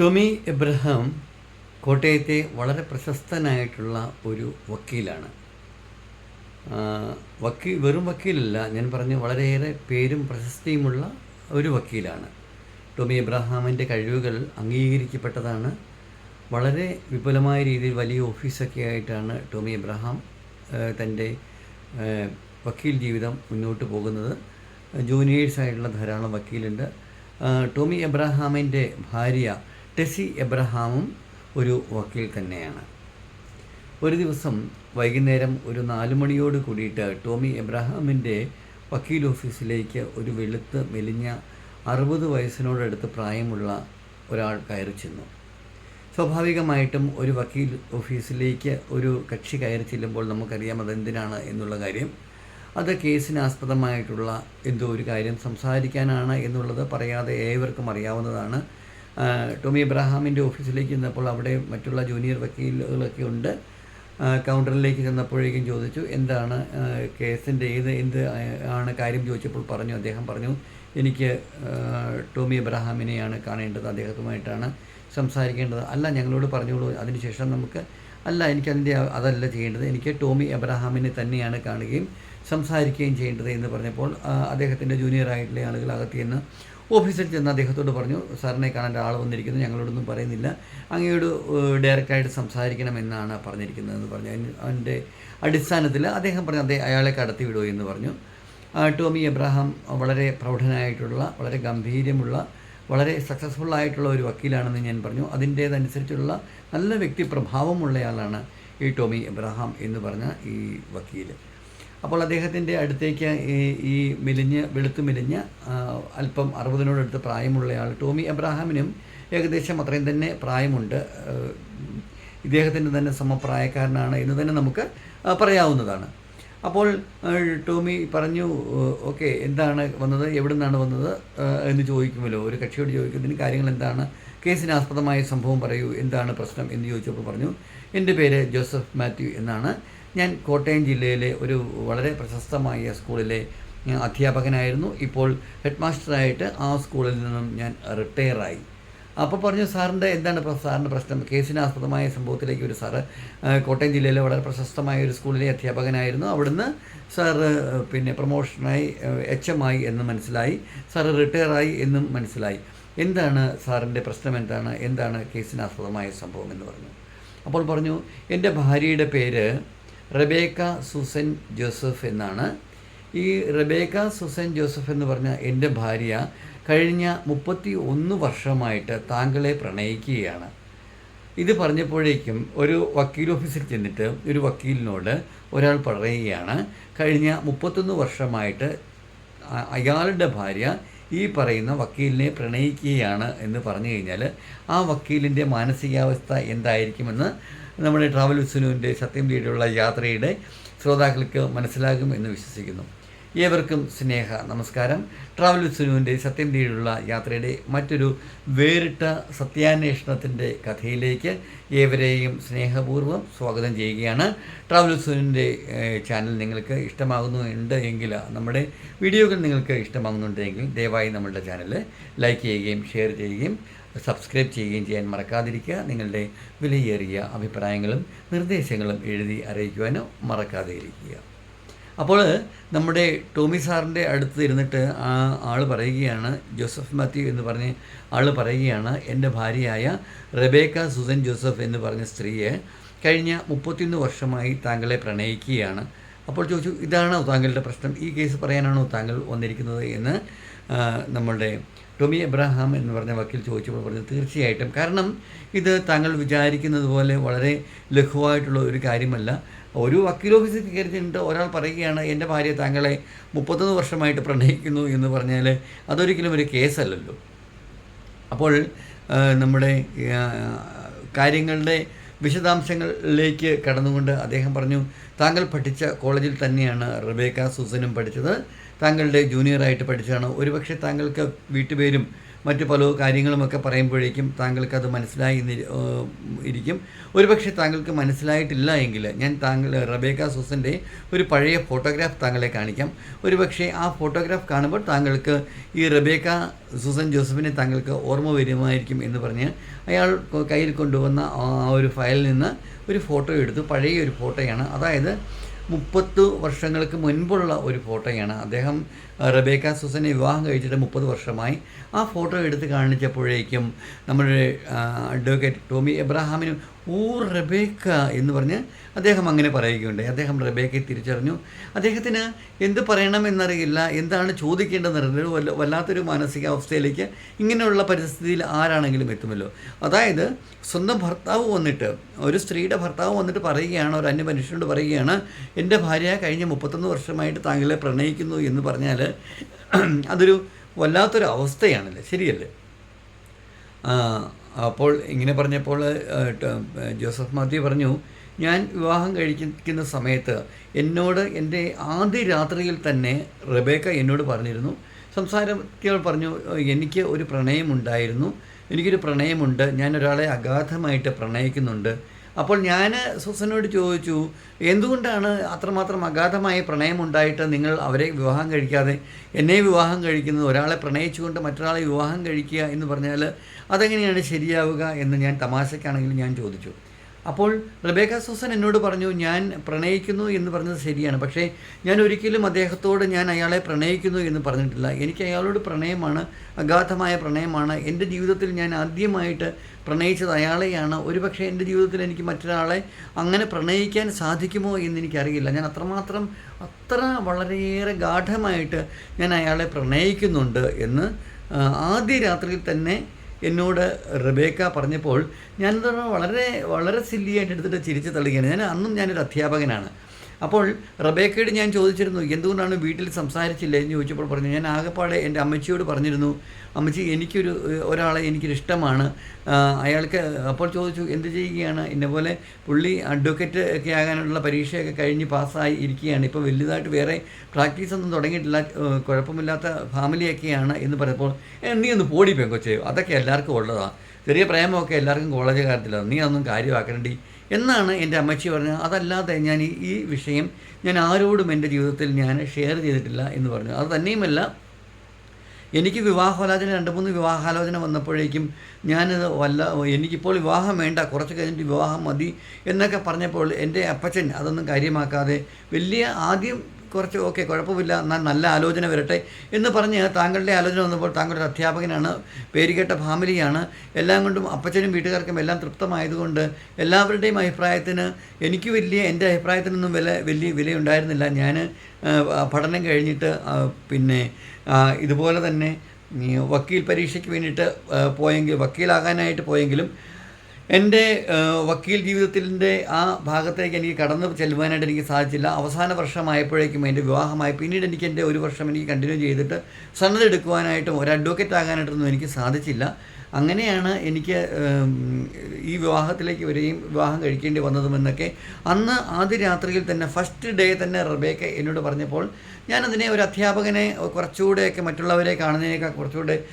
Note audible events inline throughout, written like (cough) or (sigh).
Tomy Abraham കോട്ടയത്തെ വളരെ പ്രശസ്തനായിട്ടുള്ള ഒരു വക്കീലാണ്. വക്കീൽ വെറും വക്കീലല്ല ഞാൻ പറഞ്ഞു വളരെയേറെ പേരും പ്രശസ്തിയുമുള്ള ഒരു വക്കീലാണ്. ടൊമി എബ്രഹാമിന്റെ കഴിവുകൾ അംഗീകരിക്കപ്പെട്ടതാണ്. വളരെ വിപുലമായ രീതിയിൽ വലിയ ഓഫീസൊക്കെ ആയിട്ടാണ് ടോമി എബ്രഹാം തന്റെ വക്കീൽ ജീവിതം മുന്നോട്ട് പോകുന്നത്. ജൂനിയേഴ്സായിട്ടുള്ള ധാരാളം വക്കീലുണ്ട്. ടോമി എബ്രഹാമിന്റെ ഭാര്യ ടെസി എബ്രഹാമും ഒരു വക്കീൽ തന്നെയാണ്. ഒരു ദിവസം വൈകുന്നേരം ഒരു നാലുമണിയോട് കൂടിയിട്ട് ടോമി എബ്രഹാമിന്റെ വക്കീൽ ഓഫീസിലേക്ക് ഒരു വെളുത്ത് മെലിഞ്ഞ അറുപത് വയസ്സിനോടടുത്ത് പ്രായമുള്ള ഒരാൾ കയറി ചെന്നു. സ്വാഭാവികമായിട്ടും ഒരു വക്കീൽ ഓഫീസിലേക്ക് ഒരു കക്ഷി കയറി ചെല്ലുമ്പോൾ നമുക്കറിയാം അതെന്തിനാണ് എന്നുള്ള കാര്യം. അത് കേസിന് ആസ്പദമായിട്ടുള്ള എന്തോ ഒരു കാര്യം സംസാരിക്കാനാണ് എന്നുള്ളത് പറയാതെ ഏവർക്കും അറിയാവുന്നതാണ്. ടോമി എബ്രഹാമിന്റെ ഓഫീസിലേക്ക് ചെന്നപ്പോൾ അവിടെ മറ്റുള്ള ജൂനിയർ വക്കീലുകളൊക്കെ ഉണ്ട്. കൗണ്ടറിലേക്ക് ചെന്നപ്പോഴേക്കും ചോദിച്ചു എന്താണ് കേസിന്റെ ഏത് എന്ത് ആണ് കാര്യം ചോദിച്ചപ്പോൾ പറഞ്ഞു അദ്ദേഹം പറഞ്ഞു എനിക്ക് ടോമി എബ്രഹാമിനെയാണ് കാണേണ്ടത് അദ്ദേഹത്തുമായിട്ടാണ് സംസാരിക്കേണ്ടത്. അല്ല ഞങ്ങളോട് പറഞ്ഞോളൂ അതിനുശേഷം നമുക്ക് അല്ല എനിക്കതിന്റെ അതല്ല ചെയ്യേണ്ടത് എനിക്ക് ടോമി എബ്രഹാമിനെ തന്നെയാണ് കാണുകയും സംസാരിക്കുകയും ചെയ്യേണ്ടത് എന്ന് പറഞ്ഞപ്പോൾ അദ്ദേഹത്തിന്റെ ജൂനിയറായിട്ടുള്ള ആളുകൾ അകത്ത് ഓഫീസിൽ ചെന്ന് അദ്ദേഹത്തോട് പറഞ്ഞു സാറിനെ കാണാൻ ആൾ വന്നിരിക്കുന്നു ഞങ്ങളോടൊന്നും പറയുന്നില്ല. അങ്ങയോട് ഡയറക്റ്റായിട്ട് സംസാരിക്കണമെന്നാണ് പറഞ്ഞിരിക്കുന്നതെന്ന് പറഞ്ഞു. അതിന് അതിന്റെ അടിസ്ഥാനത്തിൽ അദ്ദേഹം പറഞ്ഞു അദ്ദേഹം അയാളെ കടത്തി വിടുമോ എന്ന് പറഞ്ഞു. ടോമി എബ്രഹാം വളരെ പ്രൗഢനായിട്ടുള്ള വളരെ ഗംഭീര്യമുള്ള വളരെ സക്സസ്ഫുൾ ആയിട്ടുള്ള ഒരു വക്കീലാണെന്ന് ഞാൻ പറഞ്ഞു. അതിന്റേതനുസരിച്ചുള്ള നല്ല വ്യക്തിപ്രഭാവമുള്ളയാളാണ് ഈ ടോമി എബ്രഹാം എന്ന് പറഞ്ഞ ഈ വക്കീൽ അപ്പോൾ അദ്ദേഹത്തിന്റെ അടുത്തേക്ക് ഈ ഈ മെലിഞ്ഞ് വെളുത്ത് മെലിഞ്ഞ അല്പം അറുപതിനോടടുത്ത് പ്രായമുള്ളയാൾ ടോമി എബ്രഹാമിനും ഏകദേശം അത്രയും തന്നെ പ്രായമുണ്ട്. ഇദ്ദേഹത്തിന്റെ തന്നെ സമപ്രായക്കാരനാണ് എന്ന് തന്നെ നമുക്ക് പറയാവുന്നതാണ്. അപ്പോൾ ടോമി പറഞ്ഞു ഓക്കെ എന്താണ് വന്നത്? എവിടെ നിന്നാണ് വന്നത് എന്ന് ചോദിക്കുമല്ലോ. ഒരു കക്ഷിയോട് ചോദിക്കുന്നതിന് കാര്യങ്ങൾ എന്താണ്? കേസിന് ആസ്പദമായ സംഭവം പറയൂ എന്താണ് പ്രശ്നം എന്ന് ചോദിച്ചപ്പോൾ പറഞ്ഞു എന്റെ പേര് ജോസഫ് മാത്യു എന്നാണ്. ഞാൻ കോട്ടയം ജില്ലയിലെ ഒരു വളരെ പ്രശസ്തമായ സ്കൂളിലെ അധ്യാപകനായിരുന്നു. ഇപ്പോൾ ഹെഡ് മാസ്റ്ററായിട്ട് ആ സ്കൂളിൽ നിന്നും ഞാൻ റിട്ടയറായി. അപ്പോൾ പറഞ്ഞു സാറിന്റെ എന്താണ് സാറിന്റെ പ്രശ്നം? കേസിനാസ്പദമായ സംഭവത്തിലേക്ക് ഒരു സാറ് കോട്ടയം ജില്ലയിലെ വളരെ പ്രശസ്തമായ ഒരു സ്കൂളിലെ അധ്യാപകനായിരുന്നു. അവിടുന്ന് സാറ് പിന്നെ പ്രൊമോഷനായി എച്ച് എം ആയി എന്ന് മനസ്സിലായി. സാറ് റിട്ടയറായി എന്നും മനസ്സിലായി. എന്താണ് സാറിന്റെ പ്രശ്നം? എന്താണ് എന്താണ് കേസിനാസ്പദമായ സംഭവം? എന്ന് പറഞ്ഞു. അപ്പോൾ പറഞ്ഞു എന്റെ ഭാര്യയുടെ പേര് റബേക്ക സുസൻ ജോസഫ് എന്നാണ്. ഈ റബേക്ക സുസൻ ജോസഫ് എന്ന് പറഞ്ഞ എന്റെ ഭാര്യ കഴിഞ്ഞ മുപ്പത്തി ഒന്ന് വർഷമായിട്ട് താങ്കളെ പ്രണയിക്കുകയാണ്. ഇത് പറഞ്ഞപ്പോഴേക്കും ഒരു വക്കീൽ ഓഫീസിൽ ചെന്നിട്ട് ഒരു വക്കീലിനോട് ഒരാൾ പറയുകയാണ് കഴിഞ്ഞ മുപ്പത്തൊന്ന് വർഷമായിട്ട് അയാളുടെ ഭാര്യ ഈ പറയുന്ന വക്കീലിനെ പ്രണയിക്കുകയാണ് എന്ന് പറഞ്ഞു കഴിഞ്ഞാൽ ആ വക്കീലിന്റെ മാനസികാവസ്ഥ എന്തായിരിക്കുമെന്ന് നമ്മുടെ ട്രാവൽ വിസുനുവിന്റെ സത്യം തേടിയുള്ള യാത്രയുടെ ശ്രോതാക്കൾക്ക് മനസ്സിലാകും എന്ന് വിശ്വസിക്കുന്നു. ഏവർക്കും സ്നേഹ നമസ്കാരം. ട്രാവൽ സുനുവിന്റെ സത്യം തേടിയുള്ള യാത്രയുടെ മറ്റൊരു വേറിട്ട സത്യാന്വേഷണത്തിന്റെ കഥയിലേക്ക് ഏവരെയും സ്നേഹപൂർവം സ്വാഗതം ചെയ്യുകയാണ്. ട്രാവൽ സുനുവിന്റെ ചാനൽ നിങ്ങൾക്ക് ഇഷ്ടമാകുന്നുണ്ട് എങ്കിൽ നമ്മുടെ വീഡിയോകൾ നിങ്ങൾക്ക് ഇഷ്ടമാകുന്നുണ്ടെങ്കിൽ ദയവായി നമ്മളുടെ ചാനൽ ലൈക്ക് ചെയ്യുകയും ഷെയർ ചെയ്യുകയും സബ്സ്ക്രൈബ് ചെയ്യുകയും ചെയ്യാൻ മറക്കാതിരിക്കുക. നിങ്ങളുടെ വിലയേറിയ അഭിപ്രായങ്ങളും നിർദ്ദേശങ്ങളും എഴുതി അറിയിക്കുവാനോ മറക്കാതെ ഇരിക്കുക. അപ്പോൾ നമ്മുടെ ടോമി സാറിന്റെ അടുത്ത് ഇരുന്നിട്ട് ആ ആൾ പറയുകയാണ് ജോസഫ് മാത്യു എന്ന് പറഞ്ഞ് ആൾ പറയുകയാണ് എന്റെ ഭാര്യയായ റെബേക്ക സുസൻ ജോസഫ് എന്ന് പറഞ്ഞ സ്ത്രീയെ കഴിഞ്ഞ മുപ്പത്തിയൊന്ന് വർഷമായി താങ്കളെ പ്രണയിക്കുകയാണ്. അപ്പോൾ ചോദിച്ചു ഇതാണോ താങ്കളുടെ പ്രശ്നം? ഈ കേസ് പറയാനാണോ താങ്കൾ വന്നിരിക്കുന്നത് എന്ന് നമ്മളുടെ ടോമി എബ്രഹാം എന്ന് പറഞ്ഞ വക്കീൽ ചോദിച്ചപ്പോൾ പറഞ്ഞു തീർച്ചയായിട്ടും. കാരണം ഇത് താങ്കൾ വിചാരിക്കുന്നത് പോലെ വളരെ ലഘുവായിട്ടുള്ള ഒരു കാര്യമല്ല. ഒരു വക്കീൽ ഓഫീസിൽ കയറിയിട്ടുണ്ട്. ഒരാൾ പറയുകയാണ് എന്റെ ഭാര്യ താങ്കളെ മുപ്പത്തൊന്ന് വർഷമായിട്ട് പ്രണയിക്കുന്നു എന്ന് പറഞ്ഞാൽ അതൊരിക്കലും ഒരു കേസല്ലല്ലോ. അപ്പോൾ നമ്മുടെ കാര്യങ്ങളുടെ വിശദാംശങ്ങളിലേക്ക് കടന്നുകൊണ്ട് അദ്ദേഹം പറഞ്ഞു താങ്കൾ പഠിച്ച കോളേജിൽ തന്നെയാണ് റബേക്ക സുസനും പഠിച്ചത്. താങ്കളുടെ ജൂനിയറായിട്ട് പഠിച്ചതാണ്. ഒരുപക്ഷെ താങ്കൾക്ക് വീട്ടുപേരും മറ്റു പല കാര്യങ്ങളുമൊക്കെ പറയുമ്പോഴേക്കും താങ്കൾക്ക് അത് മനസ്സിലായി ഇരിക്കും. ഒരുപക്ഷെ താങ്കൾക്ക് മനസ്സിലായിട്ടില്ല എങ്കിൽ ഞാൻ താങ്കൾ റബേക്ക സൂസന്റെ ഒരു പഴയ ഫോട്ടോഗ്രാഫ് താങ്കളെ കാണിക്കാം. ഒരുപക്ഷെ ആ ഫോട്ടോഗ്രാഫ് കാണുമ്പോൾ താങ്കൾക്ക് ഈ റബേക്ക സൂസൻ ജോസഫിനെ താങ്കൾക്ക് ഓർമ്മ വരുമായിരിക്കും എന്ന് പറഞ്ഞ് അയാൾ കയ്യിൽ കൊണ്ടുവന്ന ആ ഒരു ഫയലിൽ നിന്ന് ഒരു ഫോട്ടോ എടുത്തു. പഴയ ഒരു ഫോട്ടോയാണ്. അതായത് മുപ്പത്ത് വർഷങ്ങൾക്ക് മുൻപുള്ള ഒരു ഫോട്ടോയാണ്. അദ്ദേഹം റബേക്ക സുസനെ വിവാഹം കഴിച്ചിട്ട് മുപ്പത് വർഷമായി. ആ ഫോട്ടോ എടുത്ത് കാണിച്ചപ്പോഴേക്കും നമ്മുടെ അഡ്വക്കേറ്റ് ടോമി എബ്രഹാമിന് ഓ റബേക്ക എന്ന് പറഞ്ഞ് അദ്ദേഹം അങ്ങനെ പറയുകയുണ്ടായി. അദ്ദേഹം റബേക്കയെ തിരിച്ചറിഞ്ഞു. അദ്ദേഹത്തിന് എന്ത് പറയണമെന്നറിയില്ല. എന്താണ് ചോദിക്കേണ്ടതെന്നറിയില്ല വല്ല വല്ലാത്തൊരു മാനസികാവസ്ഥയിലേക്ക് ഇങ്ങനെയുള്ള പരിസ്ഥിതിയിൽ ആരാണെങ്കിലും എത്തുമല്ലോ. അതായത് സ്വന്തം ഭർത്താവ് വന്നിട്ട് ഒരു സ്ത്രീയുടെ ഭർത്താവ് വന്നിട്ട് പറയുകയാണ് ഒരു അന്യ മനുഷ്യനോട് പറയുകയാണ് എന്റെ ഭാര്യ കഴിഞ്ഞ മുപ്പത്തൊന്ന് വർഷമായിട്ട് താങ്കളെ പ്രണയിക്കുന്നു എന്ന് പറഞ്ഞാൽ (clears throat) അതൊരു വല്ലാത്തൊരു അവസ്ഥയാണല്ലേ ശരിയല്ലേ അപ്പോൾ ഇങ്ങനെ പറഞ്ഞപ്പോൾ ജോസഫ് മാത്യു പറഞ്ഞു ഞാൻ വിവാഹം കഴിക്കുന്ന സമയത്ത് എന്നോട് എന്റെ ആദ്യ രാത്രിയിൽ തന്നെ റബേക്ക എന്നോട് പറഞ്ഞിരുന്നു. സംസാരത്തിൽ പറഞ്ഞു എനിക്ക് ഒരു പ്രണയമുണ്ടായിരുന്നു. എനിക്കൊരു പ്രണയമുണ്ട്. ഞാൻ ഒരാളെ അഗാധമായിട്ട് പ്രണയിക്കുന്നുണ്ട്. അപ്പോൾ ഞാൻ സുസനോട് ചോദിച്ചു എന്തുകൊണ്ടാണ് അത്രമാത്രം അഗാധമായ പ്രണയമുണ്ടായിട്ട് നിങ്ങൾ അവരെ വിവാഹം കഴിക്കാതെ എന്നെ വിവാഹം കഴിക്കുന്നത്? ഒരാളെ പ്രണയിച്ചുകൊണ്ട് മറ്റൊരാളെ വിവാഹം കഴിക്കുക എന്ന് പറഞ്ഞാൽ അതെങ്ങനെയാണ് ശരിയാവുക? എന്ന് ഞാൻ തമാശയ്ക്കാണെങ്കിലും ഞാൻ ചോദിച്ചു. അപ്പോൾ റബേക്ക സൂസൻ എന്നോട് പറഞ്ഞു ഞാൻ പ്രണയിക്കുന്നു എന്ന് പറഞ്ഞത് ശരിയാണ്. പക്ഷേ ഞാൻ ഒരിക്കലും അദ്ദേഹത്തോട് ഞാൻ അയാളെ പ്രണയിക്കുന്നു എന്ന് പറഞ്ഞിട്ടില്ല. എനിക്ക് അയാളോട് പ്രണയമാണ് അഗാധമായ പ്രണയമാണ്. എന്റെ ജീവിതത്തിൽ ഞാൻ ആദ്യമായിട്ട് പ്രണയിച്ചത് അയാളെയാണ്. ഒരുപക്ഷെ എന്റെ ജീവിതത്തിൽ എനിക്ക് മറ്റൊരാളെ അങ്ങനെ പ്രണയിക്കാൻ സാധിക്കുമോ എന്ന് എനിക്കറിയില്ല. ഞാൻ അത്രമാത്രം അത്ര വളരെയേറെ ഗാഠമായിട്ട് ഞാൻ അയാളെ പ്രണയിക്കുന്നുണ്ട് എന്ന് ആദ്യ രാത്രിയിൽ തന്നെ എന്നോട് റബേക്ക പറഞ്ഞപ്പോൾ ഞാനത് വളരെ വളരെ സില്ലിയായിട്ട് എടുത്തിട്ട് ചിരിച്ച് തള്ളിക്കുകയാണ് ഞാൻ അന്നും ഞാനൊരു അധ്യാപകനാണ്. അപ്പോൾ റബേക്കയോട് ഞാൻ ചോദിച്ചിരുന്നു എന്തുകൊണ്ടാണ് വീട്ടിൽ സംസാരിച്ചില്ല? എന്ന് ചോദിച്ചപ്പോൾ പറഞ്ഞു ഞാൻ ആകെപ്പാടെ എന്റെ അമ്മച്ചിയോട് പറഞ്ഞിരുന്നു അമ്മച്ചി എനിക്കൊരു ഒരാളെ എനിക്കൊരു ഇഷ്ടമാണ്. അയാൾക്ക് അപ്പോൾ ചോദിച്ചു എന്ത് ചെയ്യുകയാണ്? എന്നെപ്പോലെ പുള്ളി അഡ്വക്കേറ്റ് ഒക്കെ ആകാനുള്ള പരീക്ഷയൊക്കെ കഴിഞ്ഞ് പാസ്സായി ഇരിക്കുകയാണ്. ഇപ്പോൾ വലുതായിട്ട് വേറെ പ്രാക്ടീസ് ഒന്നും തുടങ്ങിയിട്ടില്ല കുഴപ്പമില്ലാത്ത ഫാമിലിയൊക്കെയാണ്. എന്ന് പറഞ്ഞപ്പോൾ "ഏ, നീ ഒന്ന് പോടി പെങ്കൊച്ചേ അതൊക്കെ എല്ലാവർക്കും ഉള്ളതാണ് ചെറിയ പ്രേമമൊക്കെ എല്ലാവർക്കും കോളേജ് കാര്യത്തിലാണ് നീ അതൊന്നും കാര്യമാക്കണ്ടി. എന്നാണ് എന്റെ അമ്മച്ചി പറഞ്ഞത്. അതല്ലാതെ ഞാൻ ഈ വിഷയം ഞാൻ ആരോടും എന്റെ ജീവിതത്തിൽ ഞാൻ ഷെയർ ചെയ്തിട്ടില്ല എന്ന് പറഞ്ഞു. അത് തന്നെയുമല്ല എനിക്ക് വിവാഹാലോചന രണ്ട് മൂന്ന് വിവാഹാലോചന വന്നപ്പോഴേക്കും ഞാനത് വല്ല എനിക്കിപ്പോൾ വിവാഹം വേണ്ട കുറച്ച് കഴിഞ്ഞിട്ട് വിവാഹം മതി എന്നൊക്കെ പറഞ്ഞപ്പോൾ എന്റെ അപ്പച്ചൻ അതൊന്നും കാര്യമാക്കാതെ വലിയ ആദ്യം കുറച്ച് ഓക്കെ കുഴപ്പമില്ല എന്നാൽ നല്ല ആലോചന വരട്ടെ എന്ന് പറഞ്ഞ് താങ്കളുടെ ആലോചന വന്നപ്പോൾ താങ്കളുടെ അധ്യാപകനാണ് പേരുകേട്ട ഫാമിലിയാണ്. എല്ലാം കൊണ്ടും അപ്പച്ചനും വീട്ടുകാർക്കും എല്ലാം തൃപ്തമായതുകൊണ്ട് എല്ലാവരുടെയും അഭിപ്രായത്തിന് എനിക്ക് വലിയ എന്റെ അഭിപ്രായത്തിനൊന്നും വില വലിയ വിലയുണ്ടായിരുന്നില്ല. ഞാൻ പഠനം കഴിഞ്ഞിട്ട് പിന്നെ ഇതുപോലെ തന്നെ വക്കീൽ പരീക്ഷയ്ക്ക് വേണ്ടിയിട്ട് പോയെങ്കിൽ വക്കീലാകാനായിട്ട് പോയെങ്കിലും എന്റെ വക്കീൽ ജീവിതത്തിന്റെ ആ ഭാഗത്തേക്ക് എനിക്ക് കടന്നു ചെല്ലുവാനായിട്ട് എനിക്ക് സാധിച്ചില്ല. അവസാന വർഷമായപ്പോഴേക്കും എന്റെ വിവാഹമായി. പിന്നീട് എനിക്ക് എന്റെ ഒരു വർഷം എനിക്ക് കണ്ടിന്യൂ ചെയ്തിട്ട് സന്നദ്ധ എടുക്കുവാനായിട്ടും ഒരു അഡ്വക്കേറ്റ് ആകാനായിട്ടൊന്നും എനിക്ക് സാധിച്ചില്ല. അങ്ങനെയാണ് എനിക്ക് ഈ വിവാഹത്തിലേക്ക് വരികയും വിവാഹം കഴിക്കേണ്ടി വന്നതുമെന്നൊക്കെ അന്ന് ആദ്യ രാത്രിയിൽ തന്നെ ഫസ്റ്റ് ഡേ തന്നെ റബേക്ക എന്നോട് പറഞ്ഞപ്പോൾ ഞാനതിനെ ഒരു അധ്യാപകനെ കുറച്ചുകൂടെയൊക്കെ മറ്റുള്ളവരെ കാണുന്നതിനേക്കാൾ കുറച്ചുകൂടെ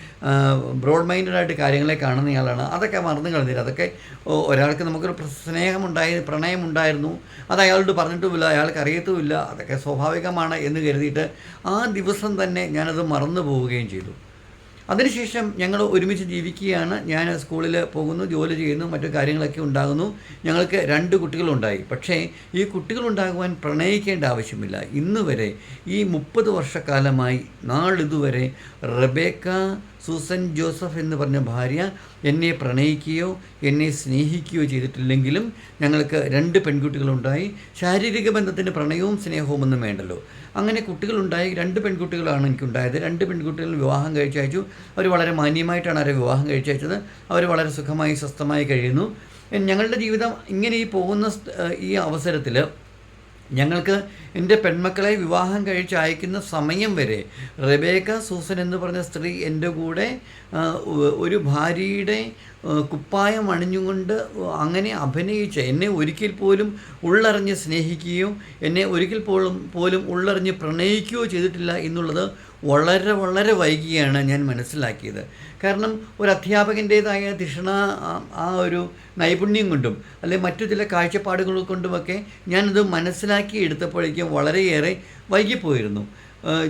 ബ്രോഡ് മൈൻഡഡായിട്ട് കാര്യങ്ങളെ കാണുന്നയാളാണ്. അതൊക്കെ മറന്നു കളഞ്ഞില്ല. അതൊക്കെ ഒരാൾക്ക് നമുക്കൊരു സ്നേഹമുണ്ടായി പ്രണയമുണ്ടായിരുന്നു. അത് അയാളോട് പറഞ്ഞിട്ടുമില്ല അയാൾക്ക് അറിയത്തുമില്ല. അതൊക്കെ സ്വാഭാവികമാണ് എന്ന് കരുതിയിട്ട് ആ ദിവസം തന്നെ ഞാനത് മറന്നു പോവുകയും ചെയ്തു. അതിനുശേഷം ഞങ്ങൾ ഒരുമിച്ച് ജീവിക്കുകയാണ്. ഞാൻ സ്കൂളിൽ പോകുന്നു ജോലി ചെയ്യുന്നു മറ്റു കാര്യങ്ങളൊക്കെ ഉണ്ടാകുന്നു. ഞങ്ങൾക്ക് രണ്ട് കുട്ടികളുണ്ടായി. പക്ഷേ ഈ കുട്ടികളുണ്ടാകുവാൻ പ്രണയിക്കേണ്ട ആവശ്യമില്ല. ഇന്ന് വരെ ഈ മുപ്പത് വർഷക്കാലമായി നാളിതുവരെ റബേക്ക സൂസൻ ജോസഫ് എന്ന് പറഞ്ഞ ഭാര്യ എന്നെ പ്രണയിക്കുകയോ എന്നെ സ്നേഹിക്കുകയോ ചെയ്തിട്ടില്ലെങ്കിലും ഞങ്ങൾക്ക് രണ്ട് പെൺകുട്ടികളുണ്ടായി. ശാരീരിക ബന്ധത്തിന് പ്രണയവും സ്നേഹവും ഒന്നും വേണ്ടല്ലോ. അങ്ങനെ കുട്ടികളുണ്ടായി. രണ്ട് പെൺകുട്ടികളാണ് എനിക്കുണ്ടായത്. രണ്ട് പെൺകുട്ടികൾ വിവാഹം കഴിച്ചയച്ചു. അവർ വളരെ മാന്യമായിട്ടാണ് അവരെ വിവാഹം കഴിച്ചയച്ചത്. അവർ വളരെ സുഖമായി സ്വസ്ഥമായി കഴിയുന്നു. ഞങ്ങളുടെ ജീവിതം ഇങ്ങനെ ഈ പോകുന്ന ഈ അവസരത്തിൽ ഞങ്ങൾക്ക് എന്റെ പെൺമക്കളെ വിവാഹം കഴിച്ച് അയക്കുന്ന സമയം വരെ റബേക്ക സൂസൻ എന്ന് പറഞ്ഞ സ്ത്രീ എന്റെ കൂടെ ഒരു ഭാര്യയുടെ കുപ്പായം അണിഞ്ഞുകൊണ്ട് അങ്ങനെ അഭിനയിച്ച എന്നെ ഒരിക്കൽ പോലും ഉള്ളറിഞ്ഞ് സ്നേഹിക്കുകയോ എന്നെ ഒരിക്കൽ പോലും പോലും ഉള്ളറിഞ്ഞ് പ്രണയിക്കുകയോ ചെയ്തിട്ടില്ല എന്നുള്ളത് വളരെ വളരെ വൈകിയാണ് ഞാൻ മനസ്സിലാക്കിയത്. കാരണം ഒരു അധ്യാപകന്റേതായ തിഷ്ണ ആ- ഒരു നൈപുണ്യം കൊണ്ടും അല്ലെങ്കിൽ മറ്റു ചില കാഴ്ചപ്പാടുകൾ കൊണ്ടുമൊക്കെ ഞാനത് മനസ്സിലാക്കി എടുത്തപ്പോഴേക്കും വളരെയേറെ വൈകിപ്പോയിരുന്നു.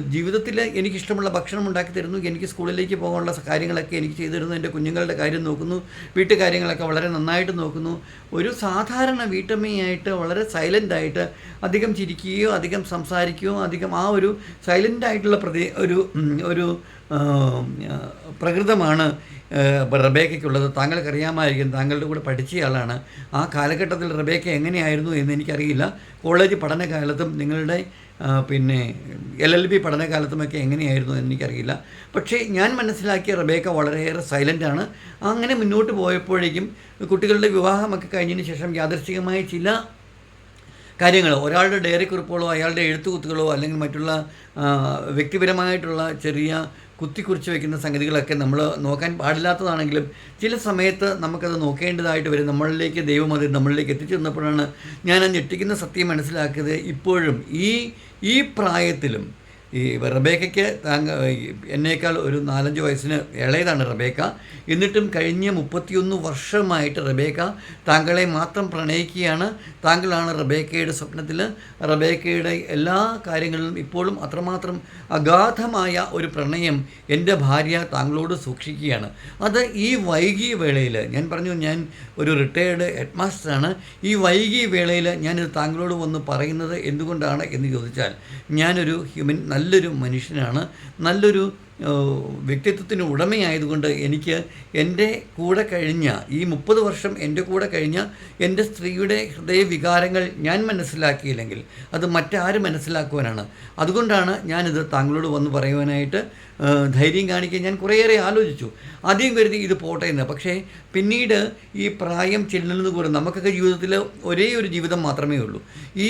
ജീവിതത്തിൽ എനിക്കിഷ്ടമുള്ള ഭക്ഷണം ഉണ്ടാക്കി തരുന്നു. എനിക്ക് സ്കൂളിലേക്ക് പോകാനുള്ള കാര്യങ്ങളൊക്കെ എനിക്ക് ചെയ്തു തരുന്നു. എന്റെ കുഞ്ഞുങ്ങളുടെ കാര്യം നോക്കുന്നു. വീട്ടുകാര്യങ്ങളൊക്കെ വളരെ നന്നായിട്ട് നോക്കുന്നു. ഒരു സാധാരണ വീട്ടമ്മയായിട്ട് വളരെ സൈലന്റായിട്ട് അധികം ചിരിക്കുകയോ അധികം സംസാരിക്കുകയോ അധികം ആ ഒരു സൈലന്റായിട്ടുള്ള പ്രതി ഒരു ഒരു പ്രകൃതമാണ് റബേക്കയ്ക്കുള്ളത്. താങ്കൾക്കറിയാമായിരിക്കും താങ്കളുടെ കൂടെ പഠിച്ചയാളാണ് ആ കാലഘട്ടത്തിൽ റബേക്ക എങ്ങനെയായിരുന്നു എന്ന് എനിക്കറിയില്ല. കോളേജ് പഠനകാലത്തും നിങ്ങളുടെ പിന്നെ എൽ എൽ ബി പഠനകാലത്തുമൊക്കെ എങ്ങനെയായിരുന്നു എനിക്കറിയില്ല. പക്ഷേ ഞാൻ മനസ്സിലാക്കിയ റബേക്ക വളരെയേറെ സൈലന്റാണ് അങ്ങനെ മുന്നോട്ട് പോയപ്പോഴേക്കും കുട്ടികളുടെ വിവാഹമൊക്കെ കഴിഞ്ഞതിന് ശേഷം യാദർശികമായ ചില കാര്യങ്ങൾ ഒരാളുടെ ഡയറി കുറിപ്പുകളോ അയാളുടെ എഴുത്തുകുത്തുകളോ അല്ലെങ്കിൽ മറ്റുള്ള വ്യക്തിപരമായിട്ടുള്ള ചെറിയ കുത്തിക്കുറിച്ച് വെക്കുന്ന സംഗതികളൊക്കെ നമ്മൾ നോക്കാൻ പാടില്ലാത്തതാണെങ്കിലും ചില സമയത്ത് നമുക്കത് നോക്കേണ്ടതായിട്ട് വരും. നമ്മളിലേക്ക് ദൈവം അത് നമ്മളിലേക്ക് എത്തിച്ചു തന്നപ്പോഴാണ് ഞാൻ ആ ഞെട്ടിക്കുന്ന സത്യം മനസ്സിലാക്കിയത് ഇപ്പോഴും. ഈ ഈ പ്രായത്തിലും ഈ റബേക്കയ്ക്ക് താങ്ക എന്നേക്കാൾ ഒരു നാലഞ്ച് വയസ്സിന് ഇളയതാണ് റബേക്ക. എന്നിട്ടും കഴിഞ്ഞ മുപ്പത്തിയൊന്ന് വർഷമായിട്ട് റബേക്ക താങ്കളെ മാത്രം പ്രണയിക്കുകയാണ്. താങ്കളാണ് റബേക്കയുടെ സ്വപ്നത്തിൽ. റബേക്കയുടെ എല്ലാ കാര്യങ്ങളിലും ഇപ്പോഴും അത്രമാത്രം അഗാധമായ ഒരു പ്രണയം എന്റെ ഭാര്യ താങ്കളോട് സൂക്ഷിക്കുകയാണ്. അത് ഈ വൈകിയ വേളയിൽ ഞാൻ പറഞ്ഞു ഞാൻ ഒരു റിട്ടയേർഡ് ഹെഡ് മാസ്റ്ററാണ് ഈ വൈകിയ വേളയിൽ ഞാനിത് താങ്കളോട് വന്ന് പറയുന്നത് എന്തുകൊണ്ടാണ് എന്ന് ചോദിച്ചാൽ ഞാനൊരു ഹ്യൂമൻ നല്ലൊരു മനുഷ്യനാണ് നല്ലൊരു വ്യക്തിത്വത്തിന് ഉടമയായതുകൊണ്ട് എനിക്ക് എന്റെ കൂടെ കഴിഞ്ഞ ഈ മുപ്പത് വർഷം എന്റെ കൂടെ കഴിഞ്ഞ എന്റെ സ്ത്രീയുടെ ഹൃദയവികാരങ്ങൾ ഞാൻ മനസ്സിലാക്കിയില്ലെങ്കിൽ അത് മറ്റാരും മനസ്സിലാക്കുവാനാണ്. അതുകൊണ്ടാണ് ഞാനിത് താങ്കളോട് വന്ന് പറയുവാനായിട്ട് ധൈര്യം കാണിക്കാൻ ഞാൻ കുറേയേറെ ആലോചിച്ചു. ആദ്യം കരുതി ഇത് പോട്ടെ എന്ന്. പക്ഷേ പിന്നീട് ഈ പ്രായം ചെല്ലുന്നത് കൂടെ നമുക്കൊക്കെ ജീവിതത്തിൽ ഒരേ ഒരു ജീവിതം മാത്രമേ ഉള്ളൂ. ഈ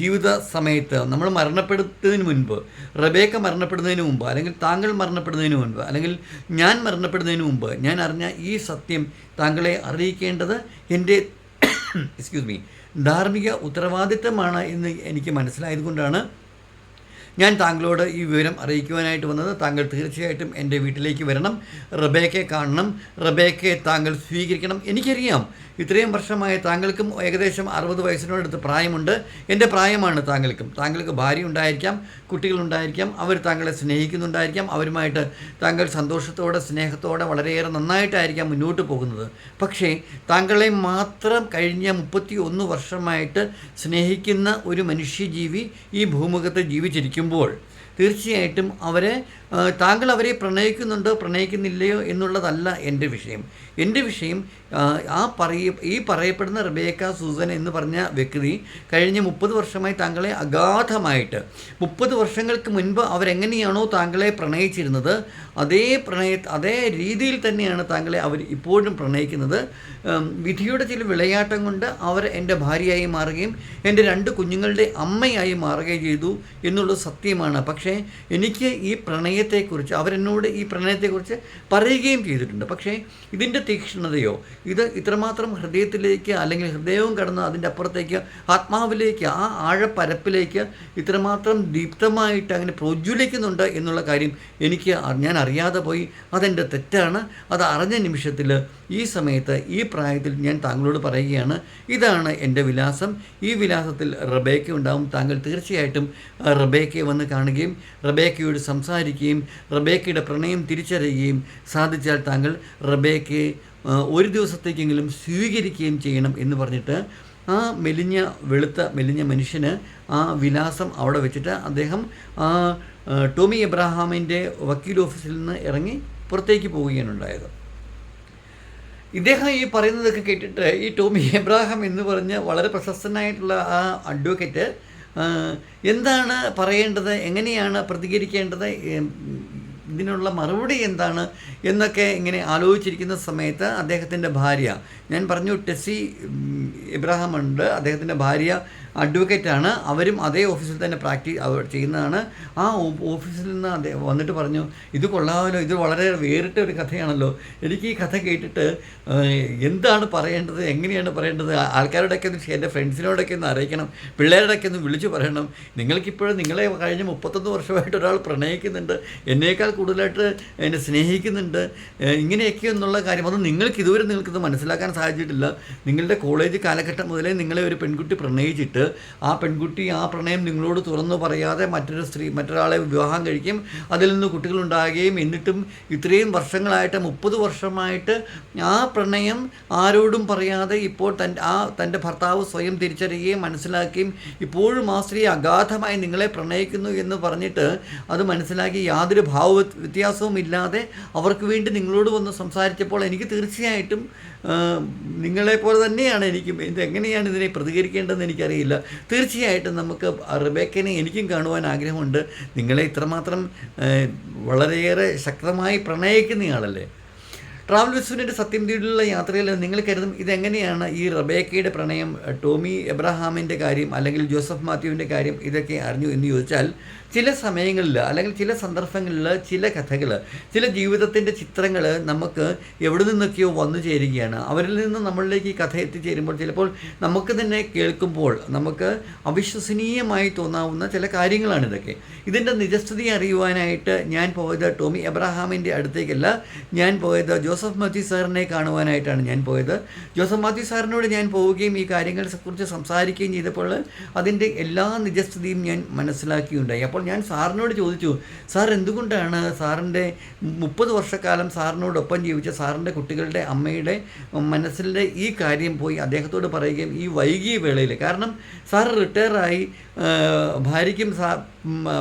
ജീവിത സമയത്ത് നമ്മൾ മരണപ്പെടുന്നതിന് മുൻപ് റബേക്ക മരണപ്പെടുന്നതിന് മുമ്പ് അല്ലെങ്കിൽ താങ്കൾ മരണപ്പെടുന്നതിന് മുൻപ് അല്ലെങ്കിൽ ഞാൻ മരണപ്പെടുന്നതിന് മുമ്പ് ഞാൻ അറിഞ്ഞ ഈ സത്യം താങ്കളെ അറിയിക്കേണ്ടത് എന്റെ (coughs) എക്സ്ക്യൂസ് മീ ധാർമ്മിക ഉത്തരവാദിത്തമാണ് എന്ന് എനിക്ക് മനസ്സിലായതുകൊണ്ടാണ് ഞാൻ താങ്കളോട് ഈ വിവരം അറിയിക്കുവാനായിട്ട് വന്നത് താങ്കൾ തീർച്ചയായിട്ടും എന്റെ വീട്ടിലേക്ക് വരണം റബേക്കയെ കാണണം റബേക്കയെ താങ്കൾ സ്വീകരിക്കണം. എനിക്കറിയാം ഇത്രയും വർഷമായ താങ്കൾക്കും ഏകദേശം അറുപത് വയസ്സിനോടടുത്ത് പ്രായമുണ്ട്. എന്റെ പ്രായമാണ് താങ്കൾക്കും. താങ്കൾക്ക് ഭാര്യ ഉണ്ടായിരിക്കാം കുട്ടികളുണ്ടായിരിക്കാം അവർ താങ്കളെ സ്നേഹിക്കുന്നുണ്ടായിരിക്കാം അവരുമായിട്ട് താങ്കൾ സന്തോഷത്തോടെ സ്നേഹത്തോടെ വളരെയേറെ നന്നായിട്ടായിരിക്കാം മുന്നോട്ട് പോകുന്നത്. പക്ഷേ താങ്കളെ മാത്രം കഴിഞ്ഞ മുപ്പത്തി ഒന്ന് വർഷമായിട്ട് സ്നേഹിക്കുന്ന ഒരു മനുഷ്യജീവി ഈ ഭൂമുഖത്ത് ജീവിച്ചിരിക്കുമ്പോൾ തീർച്ചയായിട്ടും അവരെ താങ്കൾ അവരെ പ്രണയിക്കുന്നുണ്ടോ പ്രണയിക്കുന്നില്ലയോ എന്നുള്ളതല്ല എന്റെ വിഷയം. എന്റെ വിഷയം ആ, പറയ ഈ പറയപ്പെടുന്ന റബേക്ക സൂസൻ എന്ന് പറഞ്ഞ വ്യക്തി കഴിഞ്ഞ മുപ്പത് വർഷമായി താങ്കളെ അഗാധമായിട്ട് മുപ്പത് വർഷങ്ങൾക്ക് മുൻപ് അവരെങ്ങനെയാണോ താങ്കളെ പ്രണയിച്ചിരുന്നത് അതേ പ്രണയ അതേ രീതിയിൽ തന്നെയാണ് താങ്കളെ അവർ ഇപ്പോഴും പ്രണയിക്കുന്നത്. വിധിയുടെ ചില വിളയാട്ടം കൊണ്ട് അവർ എന്റെ ഭാര്യയായി മാറുകയും എന്റെ രണ്ട് കുഞ്ഞുങ്ങളുടെ അമ്മയായി മാറുകയും ചെയ്തു എന്നുള്ളത് സത്യമാണ്. പക്ഷേ എനിക്ക് ഈ പ്രണയത്തെക്കുറിച്ച് അവരെന്നോട് ഈ പ്രണയത്തെക്കുറിച്ച് പറയുകയും ചെയ്തിട്ടുണ്ട്. പക്ഷേ ഇതിന്റെ തീക്ഷ്ണതയോ ഇത് ഇത്രമാത്രം ഹൃദയത്തിലേക്ക് അല്ലെങ്കിൽ ഹൃദയവും കടന്ന് അതിന്റെ അപ്പുറത്തേക്ക് ആത്മാവിലേക്ക് ആ ആഴപ്പരപ്പിലേക്ക് ഇത്രമാത്രം ദീപ്തമായിട്ട് അങ്ങനെ പ്രോജ്വലിക്കുന്നുണ്ട് എന്നുള്ള കാര്യം എനിക്ക് ഞാൻ അറിയാതെ പോയി. അതെന്റെ തെറ്റാണ്. അത് അറിഞ്ഞ നിമിഷത്തിൽ ഈ സമയത്ത് ഈ പ്രായത്തിൽ ഞാൻ താങ്കളോട് പറയുകയാണ് ഇതാണ് എന്റെ വിലാസം. ഈ വിലാസത്തിൽ റബേക്ക ഉണ്ടാവും. താങ്കൾ തീർച്ചയായിട്ടും റബേക്കയെ വന്ന് കാണുകയും റബേക്കയോട് സംസാരിക്കുകയും റബേക്കയുടെ പ്രണയം തിരിച്ചറിയുകയും സാധിച്ചാൽ താങ്കൾ റബേക്കയെ ഒരു ദിവസത്തേക്കെങ്കിലും സ്വീകരിക്കുകയും ചെയ്യണം എന്ന് പറഞ്ഞിട്ട് ആ മെലിഞ്ഞ വെളുത്ത മെലിഞ്ഞ മനുഷ്യന് ആ വിലാസം അവിടെ വെച്ചിട്ട് അദ്ദേഹം ആ ടോമി എബ്രഹാമിന്റെ വക്കീൽ ഓഫീസിൽ നിന്ന് ഇറങ്ങി പുറത്തേക്ക് പോവുകയാണ് ഉണ്ടായത്. ഇദ്ദേഹം ഈ പറയുന്നതൊക്കെ കേട്ടിട്ട് ഈ ടോമി എബ്രാഹാം എന്ന് പറഞ്ഞ വളരെ പ്രശസ്തനായിട്ടുള്ള ആ അഡ്വക്കേറ്റ് എന്താണ് പറയേണ്ടത്? എങ്ങനെയാണ് പ്രതികരിക്കേണ്ടത്? ഇതിനുള്ള മറുപടി എന്താണ്? എന്നൊക്കെ ഇങ്ങനെ ആലോചിച്ചിരിക്കുന്ന സമയത്ത് അദ്ദേഹത്തിന്റെ ഭാര്യ ഞാൻ പറഞ്ഞു ടെസ്സി ഇബ്രാഹിം ഉണ്ട് അദ്ദേഹത്തിന്റെ ഭാര്യ അഡ്വക്കേറ്റാണ്. അവരും അതേ ഓഫീസിൽ തന്നെ പ്രാക്ടീസ് അവർ ചെയ്യുന്നതാണ്. ആ ഓഫീസിൽ നിന്ന് അദ്ദേഹം വന്നിട്ട് പറഞ്ഞു ഇത് കൊള്ളാമല്ലോ ഇത് വളരെ വേറിട്ട ഒരു കഥയാണല്ലോ. എനിക്ക് ഈ കഥ കേട്ടിട്ട് എന്താണ് പറയേണ്ടത്? എങ്ങനെയാണ് പറയേണ്ടത്? ആൾക്കാരോടൊക്കെ ഒന്ന് എന്റെ ഫ്രണ്ട്സിനോടൊക്കെ ഒന്ന് അറിയിക്കണം. പിള്ളേരോടൊക്കെ ഒന്ന് വിളിച്ചു പറയണം. നിങ്ങൾക്കിപ്പോഴും നിങ്ങളെ കഴിഞ്ഞ മുപ്പത്തൊന്ന് വർഷമായിട്ട് ഒരാൾ പ്രണയിക്കുന്നുണ്ട്. എന്നേക്കാൾ കൂടുതലായിട്ട് എന്നെ സ്നേഹിക്കുന്നുണ്ട്. ഇങ്ങനെയൊക്കെ എന്നുള്ള കാര്യം അത് നിങ്ങൾക്ക് ഇതുവരെ നിങ്ങൾക്കിത് മനസ്സിലാക്കാൻ സാധിച്ചിട്ടില്ല. നിങ്ങളുടെ കോളേജ് കാലഘട്ടം മുതലേ നിങ്ങളെ ഒരു പെൺകുട്ടി പ്രണയിച്ചിട്ട് ആ പെൺകുട്ടി ആ പ്രണയം നിങ്ങളോട് തുറന്നു പറയാതെ മറ്റൊരു സ്ത്രീ മറ്റൊരാളെ വിവാഹം കഴിക്കും. അതിൽ നിന്ന് കുട്ടികളുണ്ടാകുകയും എന്നിട്ടും ഇത്രയും വർഷങ്ങളായിട്ട് മുപ്പത് വർഷമായിട്ട് ആ പ്രണയം ആരോടും പറയാതെ ഇപ്പോൾ തന്റെ ആ തന്റെ ഭർത്താവ് സ്വയം തിരിച്ചറിയുകയും മനസ്സിലാക്കുകയും ഇപ്പോഴും ആ സ്ത്രീ അഗാധമായി നിങ്ങളെ പ്രണയിക്കുന്നു എന്ന് പറഞ്ഞിട്ട് അത് മനസ്സിലാക്കി യാതൊരു ഭാവ വ്യത്യാസവും ഇല്ലാതെ അവർക്ക് വേണ്ടി നിങ്ങളോട് വന്ന് സംസാരിച്ചപ്പോൾ എനിക്ക് തീർച്ചയായിട്ടും നിങ്ങളെപ്പോലെ തന്നെയാണ് എനിക്കും. ഇത് എങ്ങനെയാണ് ഇതിനെ പ്രതികരിക്കേണ്ടതെന്ന് എനിക്കറിയില്ല. തീർച്ചയായിട്ടും നമുക്ക് റിബേക്കനെ എനിക്കും കാണുവാൻ ആഗ്രഹമുണ്ട്. നിങ്ങളെ ഇത്രമാത്രം വളരെയേറെ ശക്തമായി പ്രണയിക്കുന്നയാളല്ലേ ട്രാവൽ വിസുവിന്റെ സത്യം തീടിലുള്ള യാത്രയിൽ നിങ്ങൾ കരുതും ഇതെങ്ങനെയാണ് ഈ റബേക്കയുടെ പ്രണയം ടോമി എബ്രഹാമിന്റെ കാര്യം അല്ലെങ്കിൽ ജോസഫ് മാത്യുവിന്റെ കാര്യം ഇതൊക്കെ അറിഞ്ഞു എന്ന് ചോദിച്ചാൽ ചില സമയങ്ങളിൽ അല്ലെങ്കിൽ ചില സന്ദർഭങ്ങളിൽ ചില കഥകൾ ചില ജീവിതത്തിന്റെ ചിത്രങ്ങൾ നമുക്ക് എവിടെ നിന്നൊക്കെയോ വന്നു ചേരുകയാണ്. അവരിൽ നിന്ന് നമ്മളിലേക്ക് ഈ കഥ എത്തിച്ചേരുമ്പോൾ ചിലപ്പോൾ നമുക്ക് തന്നെ കേൾക്കുമ്പോൾ നമുക്ക് അവിശ്വസനീയമായി തോന്നാവുന്ന ചില കാര്യങ്ങളാണ് ഇതൊക്കെ. ഇതിന്റെ നിജസ്ഥിതി അറിയുവാനായിട്ട് ഞാൻ പോയത് ടോമി എബ്രഹാമിന്റെ അടുത്തേക്കല്ല. ഞാൻ പോയത് മാത്യു സാറിനെ കാണുവാനായിട്ടാണ് ഞാൻ പോയത്. ജോസഫ് മാത്യു സാറിനോട് ഞാൻ പോവുകയും ഈ കാര്യങ്ങളെ കുറിച്ച് സംസാരിക്കുകയും ചെയ്തപ്പോൾ അതിന്റെ എല്ലാ നിജസ്ഥിതിയും ഞാൻ മനസ്സിലാക്കിയുണ്ടായി. അപ്പോൾ ഞാൻ സാറിനോട് ചോദിച്ചു സാർ എന്തുകൊണ്ടാണ് സാറിന്റെ മുപ്പത് വർഷക്കാലം സാറിനോടൊപ്പം ജീവിച്ച സാറിന്റെ കുട്ടികളുടെ അമ്മയുടെ മനസ്സിലെ ഈ കാര്യം പോയി അദ്ദേഹത്തോട് പറയുകയും ഈ വൈകിയ വേളയിൽ? കാരണം സാർ റിട്ടയറായി ഭാര്യയ്ക്കും സാ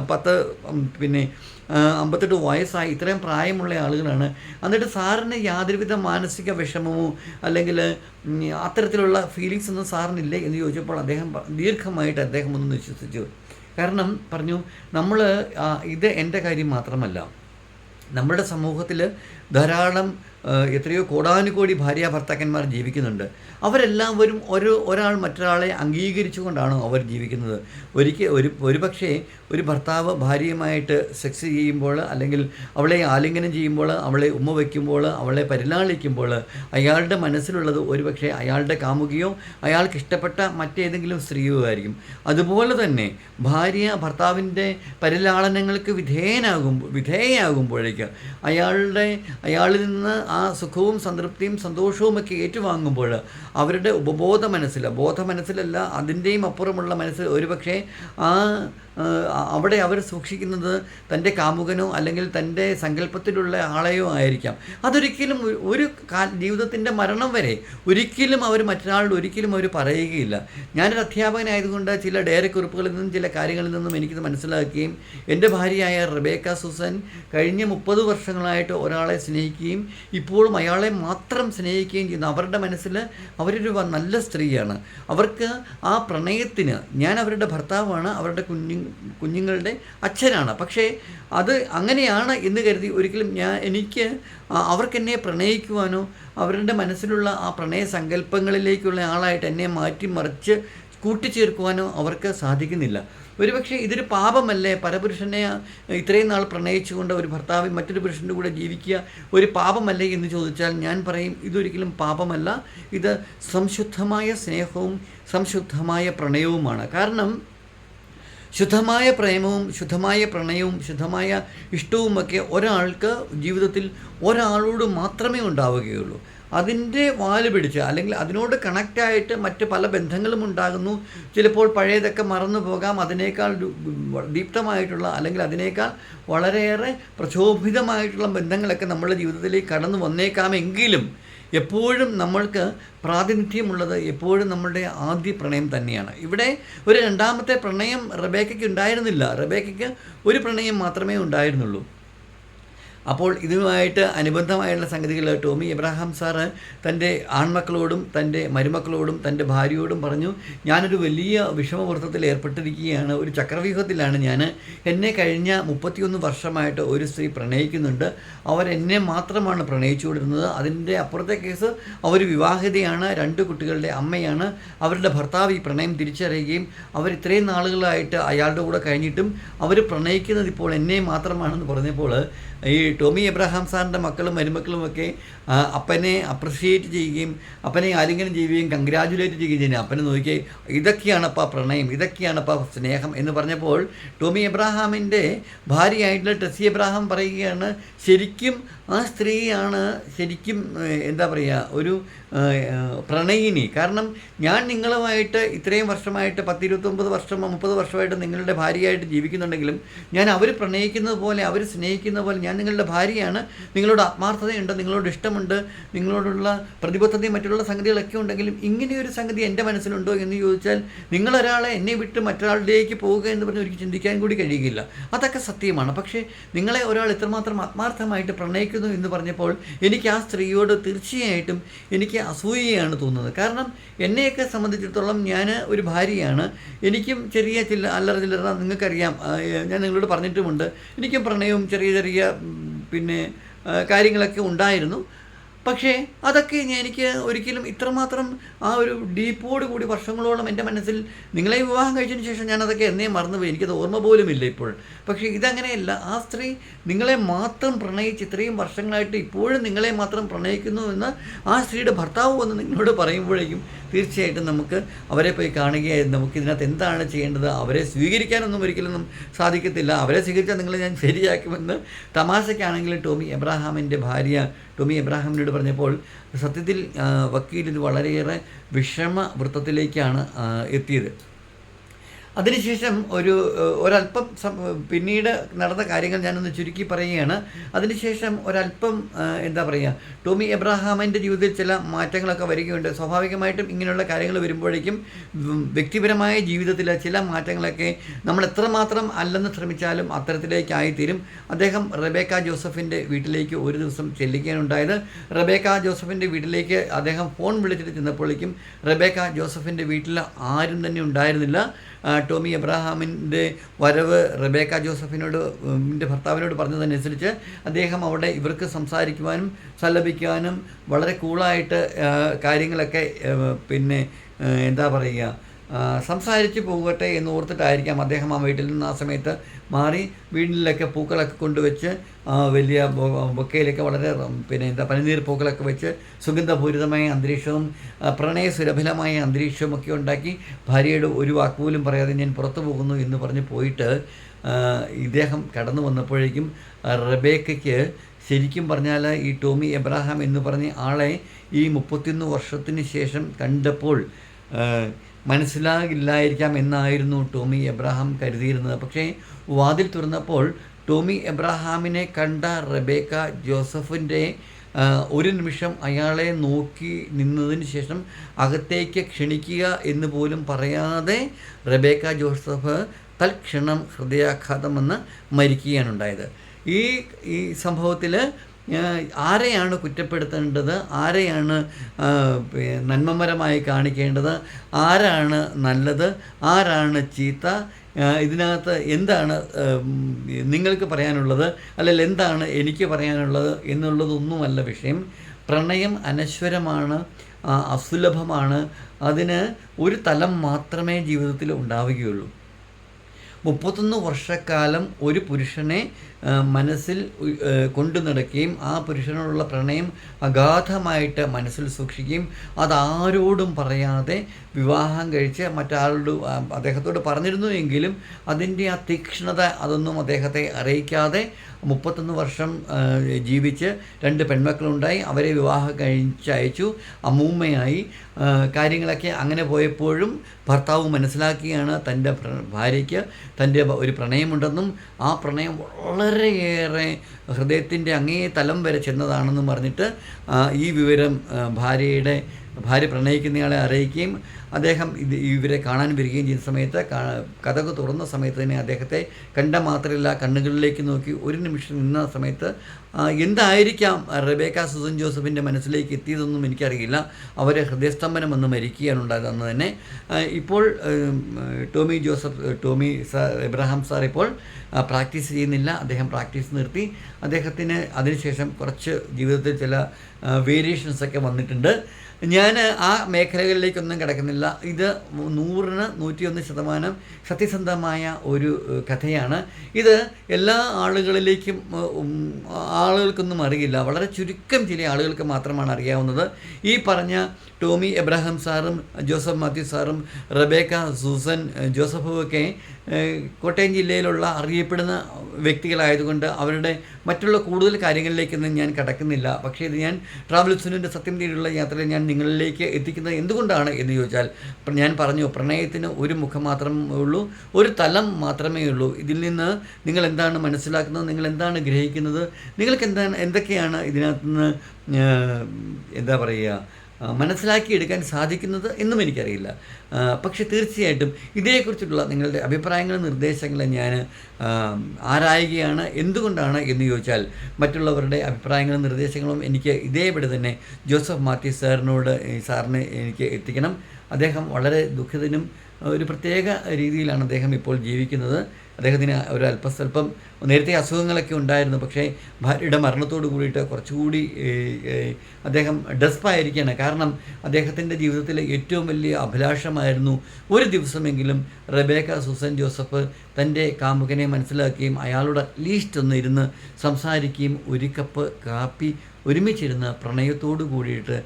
പത്ത് പിന്നെ അമ്പത്തെട്ട് വയസ്സായി. ഇത്രയും പ്രായമുള്ള ആളുകളാണ്. എന്നിട്ട് സാറിന് യാതൊരുവിധ മാനസിക വിഷമമോ അല്ലെങ്കിൽ അത്തരത്തിലുള്ള ഫീലിങ്സ് ഒന്നും സാറിനില്ലേ എന്ന് ചോദിച്ചപ്പോൾ അദ്ദേഹം ദീർഘമായിട്ട് അദ്ദേഹം ഒന്ന് വിശ്വസിച്ചു. കാരണം പറഞ്ഞു നമ്മൾ ഇത് എന്റെ കാര്യം മാത്രമല്ല. നമ്മുടെ സമൂഹത്തിൽ ധാരാളം എത്രയോ കോടാനുകോടി ഭാര്യ ഭർത്താക്കന്മാർ ജീവിക്കുന്നുണ്ട്. അവരെല്ലാവരും ഒരു ഒരാൾ മറ്റൊരാളെ അംഗീകരിച്ചുകൊണ്ടാണ് അവർ ജീവിക്കുന്നത്. ഒരിക്കൽ ഒരു ഒരുപക്ഷേ ഒരു ഭർത്താവ് ഭാര്യയുമായിട്ട് സെക്സ് ചെയ്യുമ്പോൾ അല്ലെങ്കിൽ അവളെ ആലിംഗനം ചെയ്യുമ്പോൾ അവളെ ഉമ്മ വയ്ക്കുമ്പോൾ അവളെ പരിലാളിക്കുമ്പോൾ അയാളുടെ മനസ്സിലുള്ളത് ഒരുപക്ഷെ അയാളുടെ കാമുകിയോ അയാൾക്ക് ഇഷ്ടപ്പെട്ട മറ്റേതെങ്കിലും സ്ത്രീയോ ആയിരിക്കും. അതുപോലെ തന്നെ ഭാര്യ ഭർത്താവിന്റെ പരിലാളനങ്ങൾക്ക് വിധേയനാകുമ്പോൾ വിധേയയാകുമ്പോഴേക്ക് അയാളുടെ അയാളിൽ നിന്ന് ആ സുഖവും സംതൃപ്തിയും സന്തോഷവും ഒക്കെ ഏറ്റുവാങ്ങുമ്പോൾ അവരുടെ ഉപബോധ മനസ്സിൽ ബോധ മനസ്സിലല്ല അതിന്റെയും അപ്പുറമുള്ള മനസ്സിൽ ഒരുപക്ഷെ ആ അവിടെ അവർ സൂക്ഷിക്കുന്നത് തന്റെ കാമുകനോ അല്ലെങ്കിൽ തന്റെ സങ്കല്പത്തിലുള്ള ആളെയോ ആയിരിക്കാം. അതൊരിക്കലും ഒരു- കാ ജീവിതത്തിന്റെ മരണം വരെ ഒരിക്കലും അവർ മറ്റൊരാളോട് ഒരിക്കലും അവർ പറയുകയില്ല. ഞാനൊരു അധ്യാപകനായതുകൊണ്ട് ചില ഡയറി കുറിപ്പുകളിൽ നിന്നും ചില കാര്യങ്ങളിൽ നിന്നും എനിക്കിത് മനസ്സിലാക്കുകയും എന്റെ ഭാര്യയായ റബേക്ക സുസൻ കഴിഞ്ഞ മുപ്പത് വർഷങ്ങളായിട്ട് ഒരാളെ സ്നേഹിക്കുകയും ഇപ്പോഴും അയാളെ മാത്രം സ്നേഹിക്കുകയും ചെയ്യുന്നു. അവരുടെ മനസ്സിൽ അവരൊരു നല്ല സ്ത്രീയാണ്. അവർക്ക് ആ പ്രണയത്തിന് ഞാൻ അവരുടെ ഭർത്താവാണ് അവരുടെ കുഞ്ഞു കുഞ്ഞുങ്ങളുടെ അച്ഛനാണ്. പക്ഷേ അത് അങ്ങനെയാണ് എന്ന് കരുതി ഒരിക്കലും ഞാൻ എനിക്ക് അവർക്കെന്നെ പ്രണയിക്കുവാനോ അവരുടെ മനസ്സിലുള്ള ആ പ്രണയ സങ്കല്പങ്ങളിലേക്കുള്ള ആളായിട്ട് എന്നെ മാറ്റിമറിച്ച് കൂട്ടിച്ചേർക്കുവാനോ അവർക്ക് സാധിക്കുന്നില്ല. ഒരുപക്ഷെ ഇതൊരു പാപമല്ലേ? പരപുരുഷനെ ഇത്രയും നാൾ പ്രണയിച്ചുകൊണ്ട് ഒരു ഭർത്താവ് മറ്റൊരു പുരുഷന്റെ കൂടെ ജീവിക്കുക ഒരു പാപമല്ലേ എന്ന് ചോദിച്ചാൽ ഞാൻ പറയും ഇതൊരിക്കലും പാപമല്ല. ഇത് സംശുദ്ധമായ സ്നേഹവും സംശുദ്ധമായ പ്രണയവുമാണ്. കാരണം ശുദ്ധമായ പ്രേമവും ശുദ്ധമായ പ്രണയവും ശുദ്ധമായ ഇഷ്ടവുമൊക്കെ ഒരാൾക്ക് ജീവിതത്തിൽ ഒരാളോട് മാത്രമേ ഉണ്ടാവുകയുള്ളൂ. അതിന്റെ വാൽ പിടിച്ച് അല്ലെങ്കിൽ അതിനോട് കണക്റ്റായിട്ട് മറ്റ് പല ബന്ധങ്ങളും ഉണ്ടാകുന്നു. ചിലപ്പോൾ പഴയതൊക്കെ മറന്നു പോകാം. അതിനേക്കാൾ ദീപ്തമായിട്ടുള്ള അല്ലെങ്കിൽ അതിനേക്കാൾ വളരെയേറെ പ്രക്ഷോഭിതമായിട്ടുള്ള ബന്ധങ്ങളൊക്കെ നമ്മുടെ ജീവിതത്തിലേക്ക് കടന്നു വന്നേക്കാമെങ്കിലും എപ്പോഴും നമ്മൾക്ക് പ്രാതിനിധ്യമുള്ളത് എപ്പോഴും നമ്മളുടെ ആദ്യ പ്രണയം തന്നെയാണ്. ഇവിടെ ഒരു രണ്ടാമത്തെ പ്രണയം റബേക്കയ്ക്ക് ഉണ്ടായിരുന്നില്ല. റബേക്കയ്ക്ക് ഒരു പ്രണയം മാത്രമേ ഉണ്ടായിരുന്നുള്ളൂ. അപ്പോൾ ഇതുമായിട്ട് അനുബന്ധമായുള്ള സംഗതികൾ ടോമി എബ്രാഹാം സാറ് തന്റെ ആൺമക്കളോടും തന്റെ മരുമക്കളോടും തന്റെ ഭാര്യയോടും പറഞ്ഞു ഞാനൊരു വലിയ വിഷമവൃത്തത്തിൽ ഏർപ്പെട്ടിരിക്കുകയാണ്. ഒരു ചക്രവ്യൂഹത്തിലാണ് ഞാൻ എന്നെ കഴിഞ്ഞ മുപ്പത്തിയൊന്ന് വർഷമായിട്ട് ഒരു സ്ത്രീ പ്രണയിക്കുന്നുണ്ട്. അവർ എന്നെ മാത്രമാണ് പ്രണയിച്ചുകൊണ്ടിരുന്നത്. അതിന്റെ അപ്പുറത്തെ കേസ് അവർ വിവാഹിതയാണ്. രണ്ട് കുട്ടികളുടെ അമ്മയാണ്. അവരുടെ ഭർത്താവ് ഈ പ്രണയം തിരിച്ചറിയുകയും അവർ ഇത്രയും നാളുകളായിട്ട് അയാളുടെ കൂടെ കഴിഞ്ഞിട്ടും അവർ പ്രണയിക്കുന്നത് ഇപ്പോൾ എന്നെ മാത്രമാണെന്ന് പറഞ്ഞപ്പോൾ ഈ ടോമി എബ്രഹാം സാറിന്റെ മക്കളും മരുമക്കളുമൊക്കെ അപ്പനെ അപ്രിഷിയേറ്റ് ചെയ്യുകയും അപ്പനെ ആലിംഗനം ചെയ്യുകയും കൺഗ്രാജുലേറ്റ് ചെയ്യുകയും ചെയ്യുന്നത് അപ്പനെ നോക്കിയേ ഇതൊക്കെയാണപ്പാ പ്രണയം ഇതൊക്കെയാണപ്പാ സ്നേഹം എന്ന് പറഞ്ഞപ്പോൾ ടോമി എബ്രാഹാമിന്റെ ഭാര്യയായിട്ടുള്ള ടെസി എബ്രാഹാം പറയുകയാണ് ശരിക്കും ആ സ്ത്രീയാണ് ശരിക്കും എന്താ പറയുക ഒരു പ്രണയിനി. കാരണം ഞാൻ നിങ്ങളുമായിട്ട് ഇത്രയും വർഷമായിട്ട് പത്തിരുപത്തൊമ്പത് വർഷം മുപ്പത് വർഷമായിട്ട് നിങ്ങളുടെ ഭാര്യയായിട്ട് ജീവിക്കുന്നുണ്ടെങ്കിലും ഞാൻ അവർ പ്രണയിക്കുന്നത് പോലെ അവർ സ്നേഹിക്കുന്ന പോലെ ഞാൻ നിങ്ങളുടെ ഭാര്യയാണ്. നിങ്ങളോട് ആത്മാർത്ഥതയുണ്ട് നിങ്ങളോട് ഇഷ്ടമുണ്ട് നിങ്ങളോടുള്ള പ്രതിബദ്ധതയും മറ്റുള്ള സംഗതികളൊക്കെ ഉണ്ടെങ്കിലും ഇങ്ങനെയൊരു സംഗതി എന്റെ മനസ്സിലുണ്ടോ എന്ന് ചോദിച്ചാൽ നിങ്ങളൊരാളെ എന്നെ വിട്ട് മറ്റൊരാളിലേക്ക് പോവുക എന്ന് പറഞ്ഞ് ഒരിക്കലും ചിന്തിക്കാൻ കൂടി കഴിയുകയില്ല. അതൊക്കെ സത്യമാണ്. പക്ഷേ നിങ്ങളെ ഒരാൾ ഇത്രമാത്രം ആത്മാർത്ഥമായിട്ട് പ്രണയിക്കുന്നു എന്ന് പറഞ്ഞപ്പോൾ എനിക്ക് ആ സ്ത്രീയോട് തീർച്ചയായിട്ടും എനിക്ക് അസൂയയാണ് തോന്നുന്നത്. കാരണം എന്നെയൊക്കെ സംബന്ധിച്ചിടത്തോളം ഞാൻ ഒരു ഭാര്യയാണ്. എനിക്കും ചെറിയ ചില അല്ലറ ചില്ലറ നിങ്ങൾക്കറിയാം. ഞാൻ നിങ്ങളോട് പറഞ്ഞിട്ടുമുണ്ട്. എനിക്കും പ്രണയവും ചെറിയ ചെറിയ പിന്നെ കാര്യങ്ങളൊക്കെ ഉണ്ടായിരുന്നു. പക്ഷേ അതൊക്കെ എനിക്ക് ഒരിക്കലും ഇത്രമാത്രം ആ ഒരു ഡീപ്പോട് കൂടി വർഷങ്ങളോളം എന്റെ മനസ്സിൽ നിങ്ങളെ വിവാഹം കഴിച്ചതിന് ശേഷം ഞാൻ അതൊക്കെ എന്നേ മറന്നുപോയി. എനിക്കത് ഓർമ്മ പോലുമില്ല ഇപ്പോൾ. പക്ഷേ ഇതങ്ങനെയല്ല. ആ സ്ത്രീ നിങ്ങളെ മാത്രം പ്രണയിച്ച് ഇത്രയും വർഷങ്ങളായിട്ട് ഇപ്പോഴും നിങ്ങളെ മാത്രം പ്രണയിക്കുന്നു എന്ന് ആ സ്ത്രീയുടെ ഭർത്താവ് വന്ന് നിങ്ങളോട് പറയുമ്പോഴേക്കും തീർച്ചയായിട്ടും നമുക്ക് അവരെ പോയി കാണുകയായിരുന്നു നമുക്ക് ഇതിനകത്ത് എന്താണ് ചെയ്യേണ്ടത്? അവരെ സ്വീകരിക്കാനൊന്നും ഒരിക്കലൊന്നും സാധിക്കത്തില്ല. അവരെ സ്വീകരിച്ചാൽ നിങ്ങളെ ഞാൻ ശരിയാക്കുമെന്ന് തമാശയ്ക്കാണെങ്കിലും ടോമി എബ്രാഹാമിന്റെ ഭാര്യ ടോമി എബ്രാഹാമിനോട് പറഞ്ഞപ്പോൾ സത്യത്തിൽ വക്കീൽ ഇത് വളരെയേറെ വിഷമ വൃത്തത്തിലേക്കാണ് എത്തിയത്. അതിനുശേഷം ഒരു ഒരല്പം പിന്നീട് നടന്ന കാര്യങ്ങൾ ഞാനൊന്ന് ചുരുക്കി പറയുകയാണ്. അതിനുശേഷം ഒരല്പം എന്താ പറയുക ടോമി എബ്രാഹാമിന്റെ ജീവിതത്തിൽ ചില മാറ്റങ്ങളൊക്കെ വരികയുണ്ട്. സ്വാഭാവികമായിട്ടും ഇങ്ങനെയുള്ള കാര്യങ്ങൾ വരുമ്പോഴേക്കും വ്യക്തിപരമായ ജീവിതത്തിൽ ചില മാറ്റങ്ങളൊക്കെ നമ്മൾ എത്രമാത്രം അല്ലെന്ന് ശ്രമിച്ചാലും അത്തരത്തിലേക്കായിത്തീരും. അദ്ദേഹം റബേക്ക ജോസഫിന്റെ വീട്ടിലേക്ക് ഒരു ദിവസം ചെല്ലുകയാണുണ്ടായത്. റബേക്ക ജോസഫിന്റെ വീട്ടിലേക്ക് അദ്ദേഹം ഫോൺ വിളിച്ചിട്ട് ചെന്നപ്പോഴേക്കും റബേക്ക ജോസഫിന്റെ വീട്ടിൽ ആരും തന്നെ ഉണ്ടായിരുന്നില്ല. ടോമി എബ്രാഹാമിന്റെ വരവ് റബേക്ക ജോസഫിനോട് ഭർത്താവിനോട് പറഞ്ഞതനുസരിച്ച് അദ്ദേഹം അവിടെ ഇവർക്ക് സംസാരിക്കുവാനും സല്ലപിക്കുവാനും വളരെ കൂളായിട്ട് കാര്യങ്ങളൊക്കെ പിന്നെ എന്താ പറയുക സംസാരിച്ച് പോകട്ടെ എന്ന് ഓർത്തിട്ടായിരിക്കാം അദ്ദേഹം ആ വീട്ടിൽ നിന്ന് ആ സമയത്ത് മാറി വീട്ടിലൊക്കെ പൂക്കളൊക്കെ കൊണ്ടുവച്ച് വലിയ ബൊക്കയിലൊക്കെ വളരെ പിന്നെ എന്താ പനിനീർ പൂക്കളൊക്കെ വെച്ച് സുഗന്ധപൂരിതമായ അന്തരീക്ഷവും പ്രണയ സുലഭലമായ അന്തരീക്ഷവും ഒക്കെ ഉണ്ടാക്കി ഭാര്യയുടെ ഒരു വാക്കുപോലും പറയാതെ ഞാൻ പുറത്തു പോകുന്നു എന്ന് പറഞ്ഞ് പോയിട്ട് ഇദ്ദേഹം കടന്നു വന്നപ്പോഴേക്കും റബേക്കയ്ക്ക് ശരിക്കും പറഞ്ഞാൽ ഈ ടോമി എബ്രഹാം എന്ന് പറഞ്ഞ ആളെ ഈ മുപ്പത്തിയൊന്ന് വർഷത്തിന് ശേഷം കണ്ടപ്പോൾ മനസ്സിലാകില്ലായിരിക്കാം എന്നായിരുന്നു ടോമി എബ്രഹാം കരുതിയിരുന്നത്. പക്ഷേ വാതിൽ തുറന്നപ്പോൾ ടോമി എബ്രഹാമിനെ കണ്ട റബേക്ക ജോസഫിന്റെ ഒരു നിമിഷം അയാളെ നോക്കി നിന്നതിന് ശേഷം അകത്തേക്ക് ക്ഷണിക്കുക എന്ന് പോലും പറയാതെ റബേക്ക ജോസഫ് തൽക്ഷണം ഹൃദയാഘാതം വന്ന് മരിക്കുകയാണ് ഉണ്ടായത്. ഈ ഈ സംഭവത്തിൽ ആരെയാണ് കുറ്റപ്പെടുത്തേണ്ടത്? ആരെയാണ് നന്മമരമായി കാണിക്കേണ്ടത്? ആരാണ് നല്ലത്? ആരാണ് ചീത്ത? ഇതിനകത്ത് എന്താണ് നിങ്ങൾക്ക് പറയാനുള്ളത്? അല്ലെങ്കിൽ എന്താണ് എനിക്ക് പറയാനുള്ളത് എന്നുള്ളതൊന്നുമല്ല വിഷയം. പ്രണയം അനശ്വരമാണ് അസുലഭമാണ്. അതിന് ഒരു തലം മാത്രമേ ജീവിതത്തിൽ ഉണ്ടാവുകയുള്ളൂ. മുപ്പത്തൊന്ന് വർഷക്കാലം ഒരു പുരുഷനെ മനസ്സിൽ കൊണ്ടു നടക്കുകയും ആ പുരുഷനോടുള്ള പ്രണയം അഗാധമായിട്ട് മനസ്സിൽ സൂക്ഷിക്കുകയും അതാരോടും പറയാതെ വിവാഹം കഴിച്ച് മറ്റാളോട് അദ്ദേഹത്തോട് പറഞ്ഞിരുന്നു എങ്കിലും അതിന്റെ ആ തീക്ഷ്ണത അതൊന്നും അദ്ദേഹത്തെ അറിയിക്കാതെ മുപ്പത്തൊന്ന് വർഷം ജീവിച്ച് രണ്ട് പെൺമക്കളുണ്ടായി. അവരെ വിവാഹം കഴിച്ചയച്ചു. അമ്മൂമ്മയായി. കാര്യങ്ങളൊക്കെ അങ്ങനെ പോയപ്പോഴും ഭർത്താവ് മനസ്സിലാക്കിയാണ് തന്റെ ഭാര്യയ്ക്ക് തന്റെ ഒരു പ്രണയമുണ്ടെന്നും ആ പ്രണയം വളരെയേറെ ഹൃദയത്തിന്റെ അങ്ങേ തലം വരെ ചെന്നതാണെന്നും പറഞ്ഞിട്ട് ഈ വിവരം ഭാര്യയുടെ ഭാര്യ പ്രണയിക്കുന്നയാളെ അറിയിക്കുകയും അദ്ദേഹം ഇത് ഇവരെ കാണാൻ വരികയും ചെയ്യുന്ന സമയത്ത് കഥക് തുറന്ന സമയത്ത് തന്നെ അദ്ദേഹത്തെ കണ്ട മാത്രമല്ല കണ്ണുകളിലേക്ക് നോക്കി ഒരു നിമിഷം നിന്ന സമയത്ത് എന്തായിരിക്കാം റബേക്ക സുസൻ ജോസഫിന്റെ മനസ്സിലേക്ക് എത്തിയതെന്നും എനിക്കറിയില്ല. അവർ ഹൃദയസ്തംഭനം വന്ന് മരിക്കുകയാണ് ഉണ്ടായത് അന്ന് തന്നെ. ഇപ്പോൾ Tomy Joseph Tomy sir Abraham sir ഇപ്പോൾ പ്രാക്ടീസ് ചെയ്യുന്നില്ല. അദ്ദേഹം പ്രാക്ടീസ് നിർത്തി. അദ്ദേഹത്തിന് അതിനുശേഷം കുറച്ച് ജീവിതത്തിൽ ചില വേരിയേഷൻസൊക്കെ വന്നിട്ടുണ്ട്. ഞാൻ ആ മേഖലകളിലേക്കൊന്നും കിടക്കുന്നില്ല. ഇത് നൂറിന് നൂറ്റിയൊന്ന് ശതമാനം സത്യസന്ധമായ ഒരു കഥയാണ്. ഇത് എല്ലാ ആളുകളിലേക്കും ആളുകൾക്കൊന്നും അറിയില്ല. വളരെ ചുരുക്കം ചില ആളുകൾക്ക് മാത്രമാണ് അറിയാവുന്നത്. ഈ പറഞ്ഞ ടോമി എബ്രഹാം സാറും ജോസഫ് മാത്യു സാറും റബേക്ക സൂസൻ ജോസഫും ഒക്കെ കോട്ടയം ജില്ലയിലുള്ള അറിയപ്പെടുന്ന വ്യക്തികളായതുകൊണ്ട് അവരുടെ മറ്റുള്ള കൂടുതൽ കാര്യങ്ങളിലേക്കൊന്നും ഞാൻ കടക്കുന്നില്ല. പക്ഷേ ഇത് ഞാൻ ട്രാവൽ സത്യം തേടിയുള്ള യാത്രയിൽ ഞാൻ നിങ്ങളിലേക്ക് എത്തിക്കുന്നത് എന്തുകൊണ്ടാണ് എന്ന് ചോദിച്ചാൽ ഞാൻ പറഞ്ഞു പ്രണയത്തിന് ഒരു മുഖം മാത്രമേ ഉള്ളൂ ഒരു തലം മാത്രമേ ഉള്ളൂ. ഇതിൽ നിന്ന് നിങ്ങൾ എന്താണ് മനസ്സിലാക്കുന്നത് നിങ്ങൾ എന്താണ് ഗ്രഹിക്കുന്നത് നിങ്ങൾക്ക് എന്താണ് എന്തൊക്കെയാണ് ഇതിനകത്തുനിന്ന് നിന്ന് എന്താ പറയുക മനസ്സിലാക്കിയെടുക്കാൻ സാധിക്കുന്നത് എന്നും എനിക്കറിയില്ല. പക്ഷേ തീർച്ചയായിട്ടും ഇതേക്കുറിച്ചുള്ള നിങ്ങളുടെ അഭിപ്രായങ്ങളും നിർദ്ദേശങ്ങളും ഞാൻ ആരായുകയാണ് എന്തുകൊണ്ടാണ് എന്ന് ചോദിച്ചാൽ മറ്റുള്ളവരുടെ അഭിപ്രായങ്ങളും നിർദ്ദേശങ്ങളും എനിക്ക് ഇതേപടി തന്നെ ജോസഫ് മാത്യു സാറിനോട് സാറിന് എനിക്ക് എത്തിക്കണം. അദ്ദേഹം വളരെ ദുഃഖിതനും ഒരു പ്രത്യേക രീതിയിലാണ് അദ്ദേഹം ഇപ്പോൾ ജീവിക്കുന്നത്. അദ്ദേഹത്തിന് ഒരു അല്പസ്വല്പം നേരത്തെ അസുഖങ്ങളൊക്കെ ഉണ്ടായിരുന്നു. പക്ഷേ ഭാര്യയുടെ മരണത്തോട് കൂടിയിട്ട് കുറച്ചുകൂടി അദ്ദേഹം ഡെസ്പായിരിക്കുകയാണ്. കാരണം അദ്ദേഹത്തിന്റെ ജീവിതത്തിലെ ഏറ്റവും വലിയ അഭിലാഷമായിരുന്നു ഒരു ദിവസമെങ്കിലും റബേക്ക സുസൻ ജോസഫ് തന്റെ കാമുകനെ മനസ്സിലാക്കുകയും അയാളോട് അറ്റ്ലീസ്റ്റ് ഒന്ന് ഇരുന്ന് സംസാരിക്കുകയും ഒരു കപ്പ് കാപ്പി ഒരുമിച്ചിരുന്ന് പ്രണയത്തോടു കൂടിയിട്ട്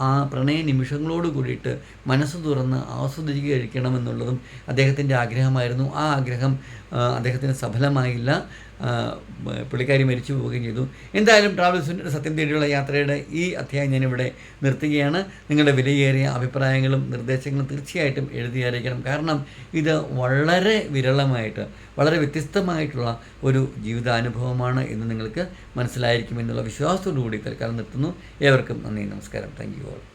ആ, പ്രണയ നിമിഷങ്ങളോട് കൂടിയിട്ട് മനസ്സ് തുറന്ന് ആസ്വദിക്കുക കഴിക്കണമെന്നുള്ളതും അദ്ദേഹത്തിന്റെ ആഗ്രഹമായിരുന്നു. ആ ആഗ്രഹം അദ്ദേഹത്തിന് സഫലമായില്ല. പുള്ളിക്കാരി മരിച്ചു പോവുകയും ചെയ്തു. എന്തായാലും ട്രാവൽസിന്റെ സത്യം തേടിയുള്ള യാത്രയുടെ ഈ അധ്യായം ഞാനിവിടെ നിർത്തുകയാണ്. നിങ്ങളുടെ വിലയേറിയ അഭിപ്രായങ്ങളും നിർദ്ദേശങ്ങളും തീർച്ചയായിട്ടും എഴുതി അറിയിക്കണം. കാരണം ഇത് വളരെ വിരളമായിട്ട് വളരെ വ്യത്യസ്തമായിട്ടുള്ള ഒരു ജീവിതാനുഭവമാണ് എന്ന് നിങ്ങൾക്ക് മനസ്സിലായിരിക്കുമെന്നുള്ള വിശ്വാസത്തോടു കൂടി തൽക്കാലം നിർത്തുന്നു. ഏവർക്കും നന്ദി നമസ്കാരം. Thank you all.